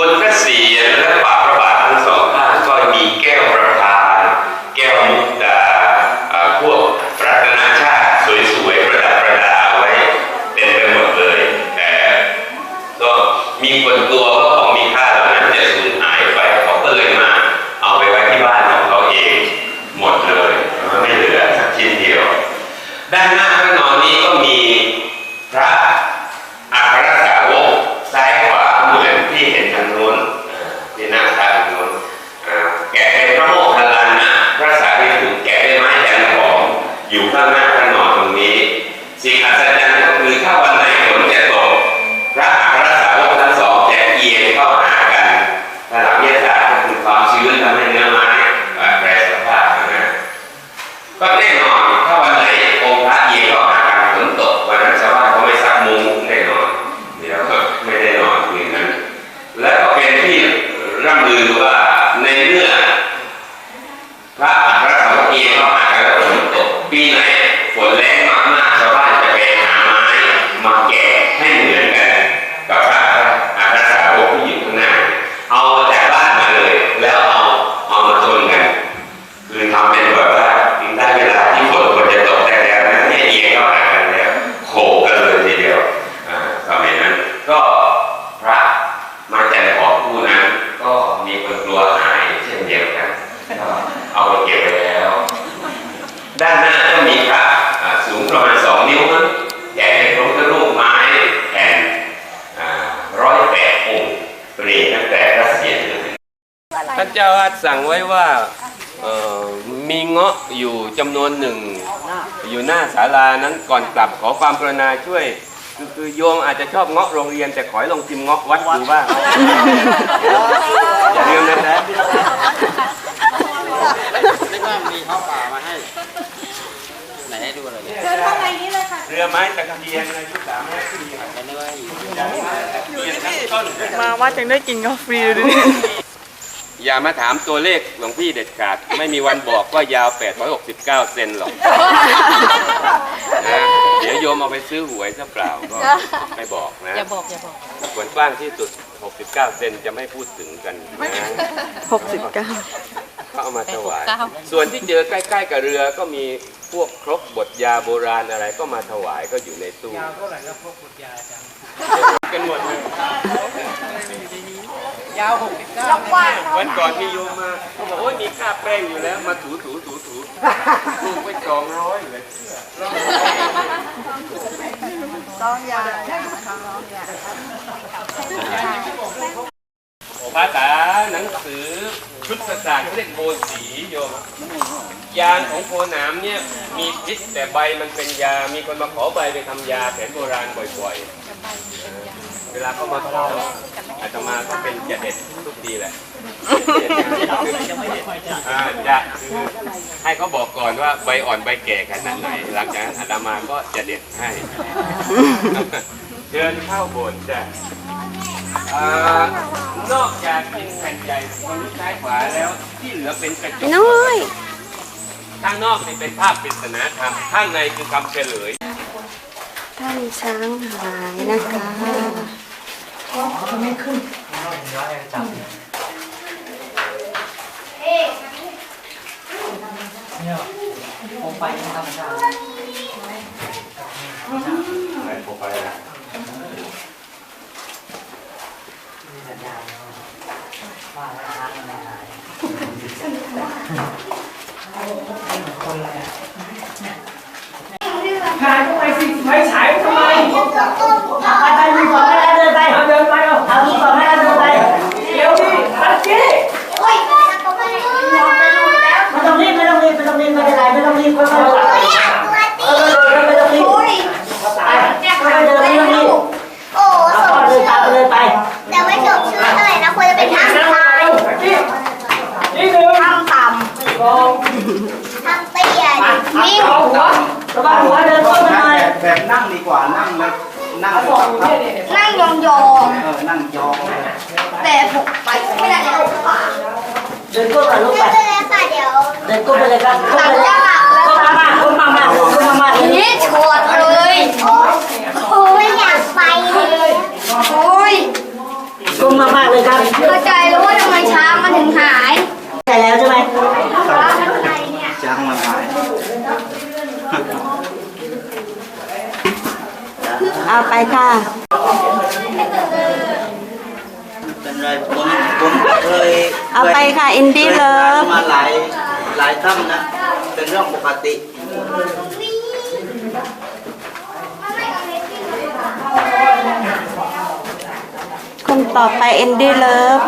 บนพระเศียรและฝ่าพระบาททั้งสองข้างก็มีแก้วประทาน แก้วมุกดาอ่าพวกรัตนชาติสวยๆประดับประดาเอาไว้เต็มไปหมดเลย แต่ก็มีคนกลัวว่าของมีค่าเหล่านั้นจะสูญหายไปเขาก็เลยมาเอาไปไว้ที่บ้านของเขาเองหมดเลยไม่เหลือสักชิ้นเดียว ด้านหน้าพระนอนนี้ก็มีพระอัครสาวกซ้ายขวาเหมือนที่เห็นทางโน้นอ่าที่หน้าทางโน้นอ่าแกะเป็นพระโมคคัลลานะพระสารีบุตรแกะด้วยไม้จันหอมอยู่ข้างหน้าพระนอนตรงนี้ สิ่งอัศจรรย์ก็คือถ้าวันไหนฝนจะตกพระอัครสาวกทั้งสองจะเอียงเข้าหากันถ้าหลักวิทยาศาสตร์ก็คือความชื้นทำให้เนื้อไม้อ่าแปรสภาพนะ ก็แน่นอนถ้าวันไหนองค์พระเอียงเข้าหากันฝนตกวันนั้นชาวบ้านเขาไม่ซักมุ้งแน่นอน เดี๋ยวก็ไม่ได้นอนคืนนั้น และก็เป็นที่ ร่ำลือว่าในเมื่อ พระอัครสาวกเอียงเข้าหากันแล้วฝนตกปีไหนฝนแรงมากๆชาวบ้านจะไปหาไม้มาแกะให้เหมือนกัน กับพระอัครสาวกที่อยู่ข้างหน้า เอาจากบ้านมาเลย แล้วเอาเอามาชนกัน คือทำเป็นแบบว่าได้เวลาที่ฝนควรจะตกได้แล้วนะเนี่ยเอียงเข้าหากันแล้วโขกกันเลยทีเดียวอ่าสมัยนั้น ก็พระมาจันหอมคู่นั้น ก็มีคนกลัวหายเช่นเดียวกันก็เอาไปเก็บไว้แล้ว ด้านหน้าก็มีพระอ่าสูงประมาณสองนิ้วมั้งแกะเป็นพระพุทธรูปไม้แผ่นร้อยแปดองค์เรียงตั้งแต่พระเศียรจนถึง ท่านเจ้าวาดสั่งไว้ว่าเอ่อมีเงาะอยู่จำนวนหนึ่ง อยู่หน้าศาลานั้นก่อนกลับขอความกรุณาช่วย คือคือโยมอาจจะชอบเงาะโรงเรียน แต่ขอให้ลองชิมเงาะวัดดูบ้างอย่าลืมนะจ๊ะไม่ว่ามีข้าวป่ามาให้ไหนให้ดูเลยเนี่ยเชิญข้างในนี้เลยค่ะเรือไม้ตะเคียนอายุสามร้อยปีครับจะนึกว่าอยู่ตะเคียนทั้งต้นมาวัดยังได้กินกาแฟดูดิ อย่ามาถามตัวเลขหลวงพี่เด็ดขาด ไม่มีวันบอกว่ายาว 869 เซนหรอกนะเดี๋ยวโยมเอาไปซื้อหวยซะเปล่าก็ไม่บอกนะอย่าบอกอย่าบอกส่วนกว้างที่สุด 69 เซนจะไม่พูดถึงกันนะหกสิบเก้าเขาเอามาถวาย869ส่วนที่เจอใกล้ ๆ กับเรือก็มีพวกครกบทยาโบราณอะไรก็มาถวายก็อยู่ในตู้ยาวเท่าไหร่แล้วพวกบทยาจังกันหมดเลย ยาวหกสิบเก้าวันก่อนมีโยมมาเขาบอกโอ้ยมีค่าแป้งอยู่แล้วมาถูถูถูถูถูกไปสองร้อยเลยภาษาหนังสือชุดศาสตร์เขาเรียกโพสีโยมยาของโพหนามเนี่ยมีพิษแต่ใบมันเป็นยา มีคนมาขอใบไปทำยาแผนโบราณบ่อยๆ เวลาเขามาขอ อาตมาก็เป็นจะเด็ดทุกทีแหละอ่าจะคือให้เขาบอกก่อนว่าใบอ่อนใบแก่ขนาดไหนหลังจากนั้นอาตมาก็จะเด็ดให้เชิญเข้าโบสถ์จ้ะอ่านอกจากเป็นแผ่นใหญ่ตรงนี้ซ้ายขวาแล้วที่เหลือเป็นกระจกน้อยข้างนอกนี่เป็นภาพปริศนาธรรมข้างในคือคำเฉลยท่านช้างหายนะคะ หายทำไมสิไฟฉายทำไมไปไปมือสองให้แล้วเดินไปเอาเดินไปเอาเอามือสองให้แล้วเดินไปเดี๋ยวดิอันกี้ไม่ต้องรีบไม่ต้องรีบไม่ต้องรีบไม่เป็นไรไม่ต้องรีบค่อยๆไปเออเดินไม่ต้องรีบไปค่อยๆเดินไม่ต้องรีบเอาพ่อเดินตามไปเลยไป แต่ไม่จบชื่อเท่าไหร่นะควรจะเป็นทางทาง นี่นี่หนึ่ง ทางต่ สองำทางเตี้ย ไป วิ่ง เอาหั วสะบัดหัวเดินต้นไปหน่อยแบบนั่งดีกว่านั่งแล้วนั่งเอาบอกอยู่เนี่ยเนี่ยนั่งยองยองเออนั่งยองๆแต่ผมไปไม่ได้แล้วค่ะเดินก้นไปลูกไม่ไปเป็นไรค่ะเดี๋ยวเดินก้นไปเลยครับก้หนลังไปเลยจะหลับแล้วก้นมามาก้นมามาก้นมามาอย่างนี้นี่ชวดเลยโอ้โหไม่อยากไปเลยโอ้ยก้มมากๆเลยครับเอาไปค่ะเป็นไรผมผ มเคยเอาไปค่ะอินดี้เลิฟมาหลายหลายถ้ำนะ เป็นเรื่องปกติคนต่อไปอินดี้เลิฟ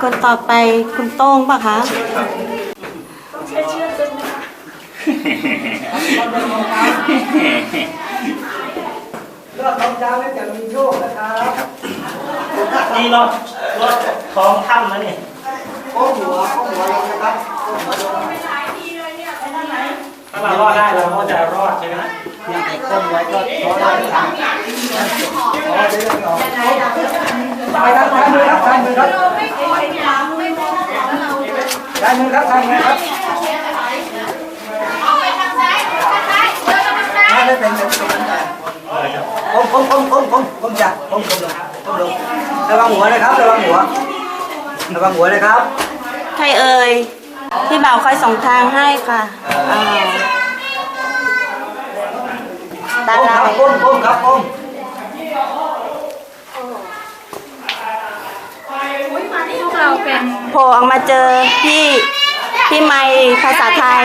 คนต่อไปคุณโต้งปะคะ นี่รถรถของถ้ำนะนี่โอ้หัวโอ้หัวลงนะครับถ้าเรารอดได้เราก็จะรอดใช่ไหมยังไงก้มไว้ก็รอดได้ครับไปครับทางมือครับทางมือครับทางมือครับทางมือครับ ไม่เป็นเป็นผมผมผมผมผมผมจะผมผมลงผมลงระวังหัวนะครับระวังหัวระวังหัวนะครับ ใครเอ่ยพี่บ่าวคอยส่งทางให้ค่ะตาก้มลาครับยก้มก้มครับก้มเราเป็นโผล่ออกมาเจอพี่พี่ไม่ภาษาไทย